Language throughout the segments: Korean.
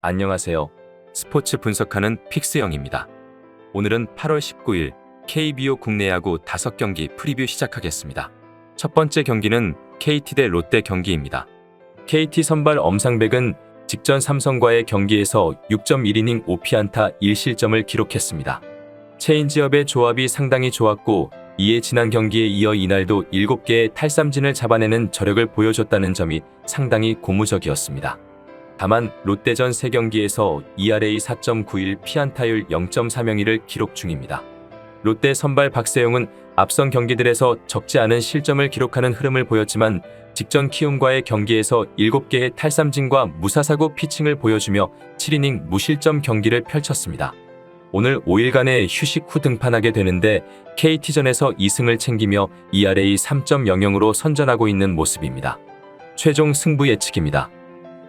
안녕하세요. 스포츠 분석하는 픽스영입니다. 오늘은 8월 19일 KBO 국내 야구 5경기 프리뷰 시작하겠습니다. 첫 번째 경기는 KT 대 롯데 경기입니다. KT 선발 엄상백은 직전 삼성과의 경기에서 6.1이닝 5피안타 1실점을 기록했습니다. 체인지업의 조합이 상당히 좋았고 이에 지난 경기에 이어 이날도 7개의 탈삼진을 잡아내는 저력을 보여줬다는 점이 상당히 고무적이었습니다. 다만 롯데전 3경기에서 ERA 4.91 피안타율 0.301을 기록 중입니다. 롯데 선발 박세용은 앞선 경기들에서 적지 않은 실점을 기록하는 흐름을 보였지만 직전 키움과의 경기에서 7개의 탈삼진과 무사사구 피칭을 보여주며 7이닝 무실점 경기를 펼쳤습니다. 오늘 5일간의 휴식 후 등판하게 되는데 KT전에서 2승을 챙기며 ERA 3.00으로 선전하고 있는 모습입니다. 최종 승부 예측입니다.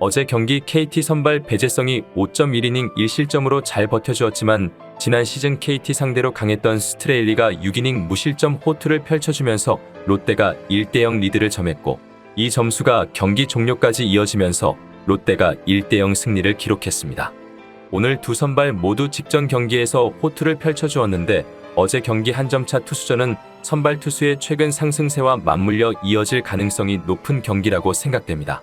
어제 경기 KT 선발 배재성이 5.1이닝 1실점으로 잘 버텨주었지만 지난 시즌 KT 상대로 강했던 스트레일리가 6이닝 무실점 호투를 펼쳐주면서 롯데가 1대0 리드를 점했고 이 점수가 경기 종료까지 이어지면서 롯데가 1대0 승리를 기록했습니다. 오늘 두 선발 모두 직전 경기에서 호투를 펼쳐주었는데 어제 경기 한 점차 투수전은 선발 투수의 최근 상승세와 맞물려 이어질 가능성이 높은 경기라고 생각됩니다.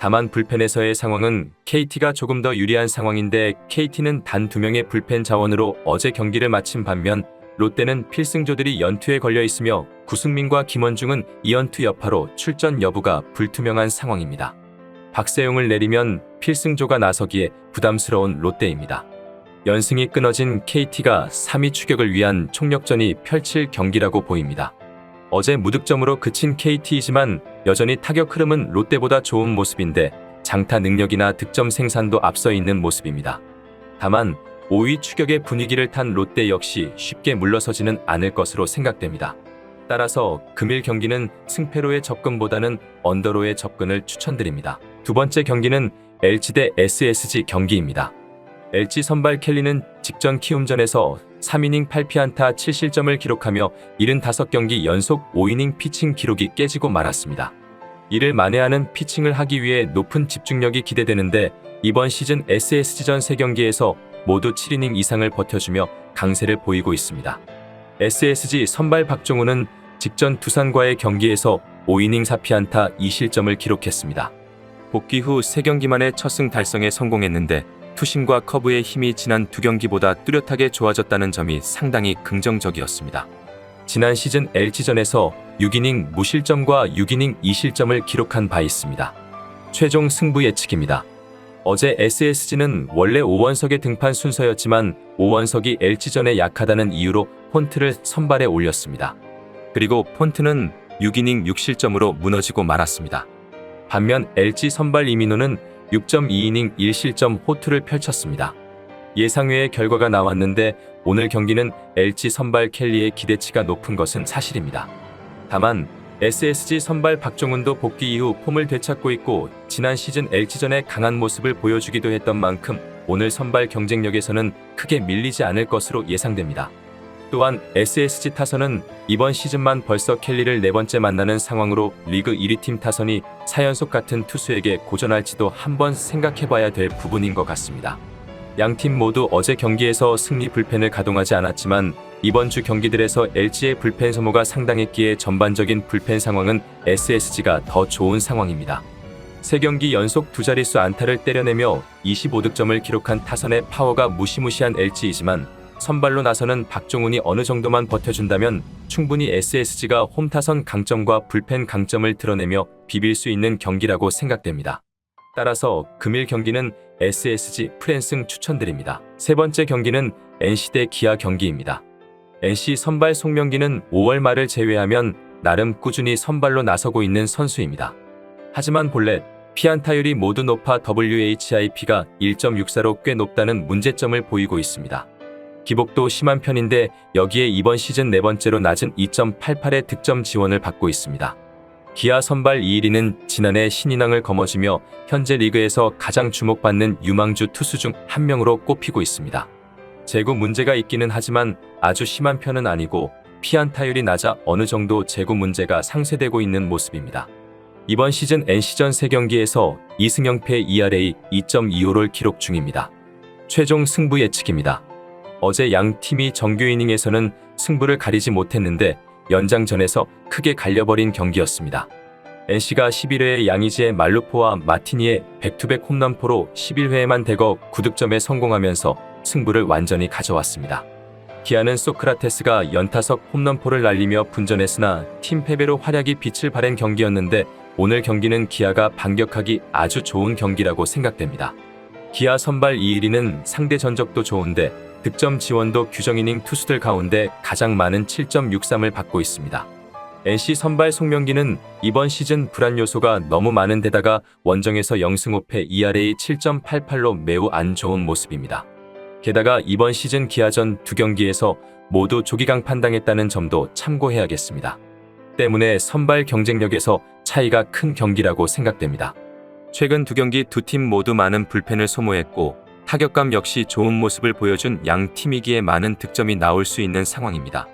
다만 불펜에서의 상황은 KT가 조금 더 유리한 상황인데 KT는 단 두 명의 불펜 자원으로 어제 경기를 마친 반면 롯데는 필승조들이 연투에 걸려 있으며 구승민과 김원중은 이연투 여파로 출전 여부가 불투명한 상황입니다. 박세용을 내리면 필승조가 나서기에 부담스러운 롯데입니다. 연승이 끊어진 KT가 3위 추격을 위한 총력전이 펼칠 경기라고 보입니다. 어제 무득점으로 그친 KT이지만 여전히 타격 흐름은 롯데보다 좋은 모습인데 장타 능력이나 득점 생산도 앞서 있는 모습입니다. 다만 5위 추격의 분위기를 탄 롯데 역시 쉽게 물러서지는 않을 것으로 생각됩니다. 따라서 금일 경기는 승패로의 접근보다는 언더로의 접근을 추천드립니다. 두 번째 경기는 LG 대 SSG 경기입니다. LG 선발 켈리는 직전 키움전에서 3이닝 8피안타 7실점을 기록하며 75경기 연속 5이닝 피칭 기록이 깨지고 말았습니다. 이를 만회하는 피칭을 하기 위해 높은 집중력이 기대되는데 이번 시즌 SSG전 3경기에서 모두 7이닝 이상을 버텨주며 강세를 보이고 있습니다. SSG 선발 박종훈은 직전 두산과의 경기에서 5이닝 4피안타 2실점을 기록했습니다. 복귀 후 3경기 만에 첫 승 달성에 성공했는데 투심과 커브의 힘이 지난 두 경기보다 뚜렷하게 좋아졌다는 점이 상당히 긍정적이었습니다. 지난 시즌 LG전에서 6이닝 무실점과 6이닝 2실점을 기록한 바 있습니다. 최종 승부 예측입니다. 어제 SSG는 원래 5원석의 등판 순서였지만 5원석이 LG전에 약하다는 이유로 폰트를 선발에 올렸습니다. 그리고 폰트는 6이닝 6실점으로 무너지고 말았습니다. 반면 LG 선발 이민호는 6.2이닝 1실점 호투를 펼쳤습니다. 예상 외의 결과가 나왔는데 오늘 경기는 LG 선발 켈리의 기대치가 높은 것은 사실입니다. 다만 SSG 선발 박종훈도 복귀 이후 폼을 되찾고 있고 지난 시즌 LG전에 강한 모습을 보여주기도 했던 만큼 오늘 선발 경쟁력에서는 크게 밀리지 않을 것으로 예상됩니다. 또한 SSG 타선은 이번 시즌만 벌써 켈리를 네 번째 만나는 상황으로 리그 1위 팀 타선이 4연속 같은 투수에게 고전할지도 한번 생각해봐야 될 부분인 것 같습니다. 양 팀 모두 어제 경기에서 승리 불펜을 가동하지 않았지만 이번 주 경기들에서 LG의 불펜 소모가 상당했기에 전반적인 불펜 상황은 SSG가 더 좋은 상황입니다. 세 경기 연속 두 자릿수 안타를 때려내며 25득점을 기록한 타선의 파워가 무시무시한 LG이지만 선발로 나서는 박종훈이 어느 정도만 버텨준다면 충분히 SSG가 홈타선 강점과 불펜 강점을 드러내며 비빌 수 있는 경기라고 생각됩니다. 따라서 금일 경기는 SSG 프랜승 추천드립니다. 세 번째 경기는 NC 대 기아 경기입니다. NC 선발 송명기는 5월 말을 제외하면 나름 꾸준히 선발로 나서고 있는 선수입니다. 하지만 본래 피안타율이 모두 높아 WHIP가 1.64로 꽤 높다는 문제점을 보이고 있습니다. 기복도 심한 편인데 여기에 이번 시즌 네 번째로 낮은 2.88의 득점 지원을 받고 있습니다. 기아 선발 이일이는 지난해 신인왕을 거머쥐며 현재 리그에서 가장 주목받는 유망주 투수 중 한 명으로 꼽히고 있습니다. 재구 문제가 있기는 하지만 아주 심한 편은 아니고 피안타율이 낮아 어느 정도 재구 문제가 상쇄되고 있는 모습입니다. 이번 시즌 NC전 3경기에서 2승 0패 ERA 2.25를 기록 중입니다. 최종 승부 예측입니다. 어제 양 팀이 정규 이닝에서는 승부를 가리지 못했는데 연장전에서 크게 갈려버린 경기였습니다. NC가 11회에 양의지의 말루포와 마티니의 백투백 홈런포로 11회에만 대거 9득점에 성공하면서 승부를 완전히 가져왔습니다. 기아는 소크라테스가 연타석 홈런포를 날리며 분전했으나 팀 패배로 활약이 빛을 발한 경기였는데 오늘 경기는 기아가 반격하기 아주 좋은 경기라고 생각됩니다. 기아 선발 이일이는 상대 전적도 좋은데 득점 지원도 규정 이닝 투수들 가운데 가장 많은 7.63을 받고 있습니다. NC 선발 송명기는 이번 시즌 불안 요소가 너무 많은 데다가 원정에서 0승 5패 ERA 7.88로 매우 안 좋은 모습입니다. 게다가 이번 시즌 기아전 두 경기에서 모두 조기강 판당했다는 점도 참고해야겠습니다. 때문에 선발 경쟁력에서 차이가 큰 경기라고 생각됩니다. 최근 두 경기 두 팀 모두 많은 불펜을 소모했고 타격감 역시 좋은 모습을 보여준 양 팀이기에 많은 득점이 나올 수 있는 상황입니다.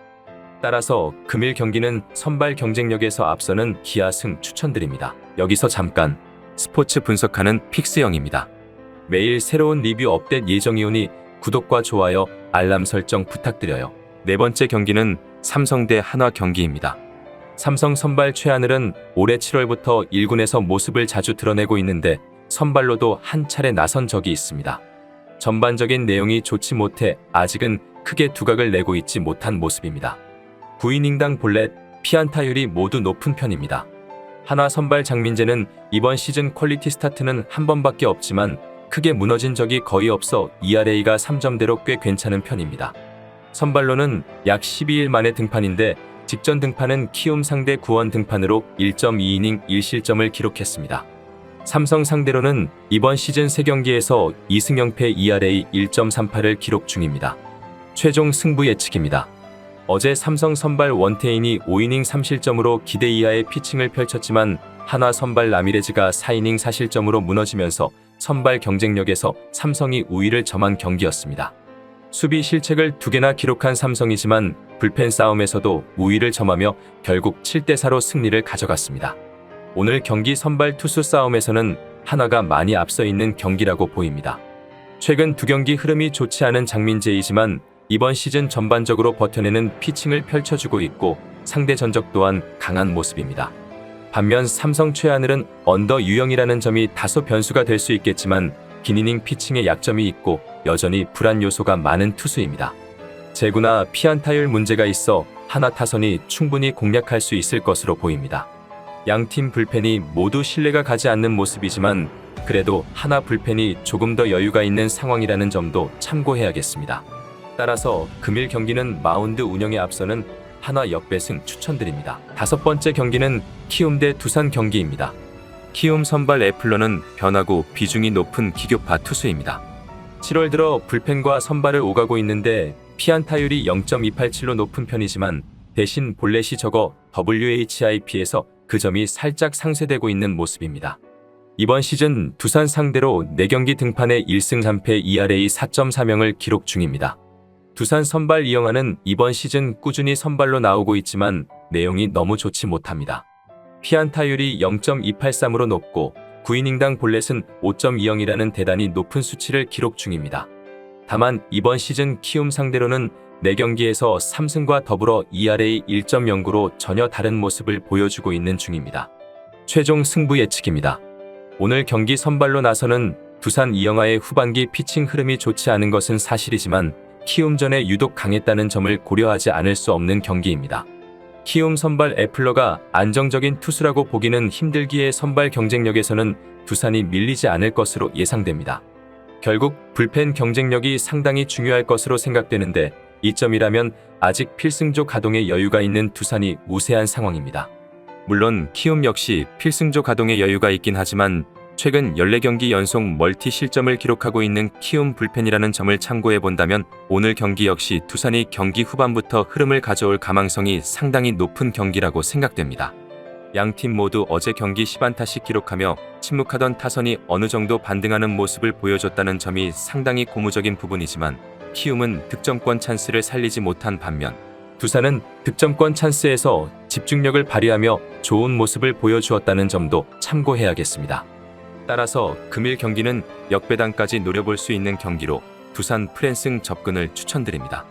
따라서 금일 경기는 선발 경쟁력에서 앞서는 기아승 추천드립니다. 여기서 잠깐 스포츠 분석하는 픽스형입니다. 매일 새로운 리뷰 업데이트 예정이오니 구독과 좋아요, 알람 설정 부탁드려요. 네 번째 경기는 삼성 대 한화 경기입니다. 삼성 선발 최하늘은 올해 7월부터 1군에서 모습을 자주 드러내고 있는데 선발로도 한 차례 나선 적이 있습니다. 전반적인 내용이 좋지 못해 아직은 크게 두각을 내고 있지 못한 모습입니다. 9이닝당 볼넷, 피안타율이 모두 높은 편입니다. 하나 선발 장민재는 이번 시즌 퀄리티 스타트는 한 번밖에 없지만 크게 무너진 적이 거의 없어 ERA가 3점대로 꽤 괜찮은 편입니다. 선발로는 약 12일 만에 등판인데 직전 등판은 키움 상대 구원 등판으로 1.2이닝 1실점을 기록했습니다. 삼성 상대로는 이번 시즌 3경기에서 2승 0패 ERA 1.38을 기록 중입니다. 최종 승부 예측입니다. 어제 삼성 선발 원태인이 5이닝 3실점으로 기대 이하의 피칭을 펼쳤지만 한화 선발 라미레즈가 4이닝 4실점으로 무너지면서 선발 경쟁력에서 삼성이 우위를 점한 경기였습니다. 수비 실책을 두 개나 기록한 삼성이지만 불펜 싸움에서도 우위를 점하며 결국 7대4로 승리를 가져갔습니다. 오늘 경기 선발 투수 싸움에서는 하나가 많이 앞서 있는 경기라고 보입니다. 최근 두 경기 흐름이 좋지 않은 장민재이지만 이번 시즌 전반적으로 버텨내는 피칭을 펼쳐주고 있고 상대 전적 또한 강한 모습입니다. 반면 삼성 최하늘은 언더 유형이라는 점이 다소 변수가 될 수 있겠지만 기니닝 피칭에 약점이 있고 여전히 불안 요소가 많은 투수입니다. 재구나 피안타율 문제가 있어 하나 타선이 충분히 공략할 수 있을 것으로 보입니다. 양팀 불펜이 모두 신뢰가 가지 않는 모습이지만 그래도 하나 불펜이 조금 더 여유가 있는 상황이라는 점도 참고해야겠습니다. 따라서 금일 경기는 마운드 운영에 앞서는 하나 역배승 추천드립니다. 다섯 번째 경기는 키움 대 두산 경기입니다. 키움 선발 애플러는 변하고 비중이 높은 기교파 투수입니다. 7월 들어 불펜과 선발을 오가고 있는데 피안타율이 0.287로 높은 편이지만 대신 볼넷이 적어 WHIP에서 그 점이 살짝 상쇄되고 있는 모습입니다. 이번 시즌 두산 상대로 4경기 등판에 1승 3패 ERA 4.4명을 기록 중입니다. 두산 선발 이영하는 이번 시즌 꾸준히 선발로 나오고 있지만 내용이 너무 좋지 못합니다. 피안타율이 0.283으로 높고 9이닝당 볼넷은 5.20이라는 대단히 높은 수치를 기록 중입니다. 다만 이번 시즌 키움 상대로는 4경기에서 3승과 더불어 ERA 1.09로 전혀 다른 모습을 보여주고 있는 중입니다. 최종 승부 예측입니다. 오늘 경기 선발로 나서는 두산 이영하의 후반기 피칭 흐름이 좋지 않은 것은 사실이지만 키움전에 유독 강했다는 점을 고려하지 않을 수 없는 경기입니다. 키움 선발 애플러가 안정적인 투수라고 보기는 힘들기에 선발 경쟁력에서는 두산이 밀리지 않을 것으로 예상됩니다. 결국 불펜 경쟁력이 상당히 중요할 것으로 생각되는데 이점이라면 아직 필승조 가동에 여유가 있는 두산이 우세한 상황입니다. 물론 키움 역시 필승조 가동에 여유가 있긴 하지만 최근 14경기 연속 멀티 실점을 기록하고 있는 키움 불펜이라는 점을 참고해 본다면 오늘 경기 역시 두산이 경기 후반부터 흐름을 가져올 가망성이 상당히 높은 경기라고 생각됩니다. 양 팀 모두 어제 경기 10안타씩 기록하며 침묵하던 타선이 어느 정도 반등하는 모습을 보여줬다는 점이 상당히 고무적인 부분이지만 키움은 득점권 찬스를 살리지 못한 반면 두산은 득점권 찬스에서 집중력을 발휘하며 좋은 모습을 보여주었다는 점도 참고해야겠습니다. 따라서 금일 경기는 역배당까지 노려볼 수 있는 경기로 두산 프랜승 접근을 추천드립니다.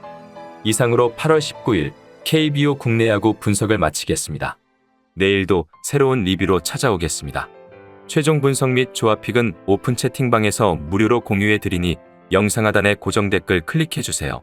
이상으로 8월 19일 KBO 국내 야구 분석을 마치겠습니다. 내일도 새로운 리뷰로 찾아오겠습니다. 최종 분석 및 조합픽은 오픈 채팅방에서 무료로 공유해 드리니 영상 하단의 고정 댓글 클릭해 주세요.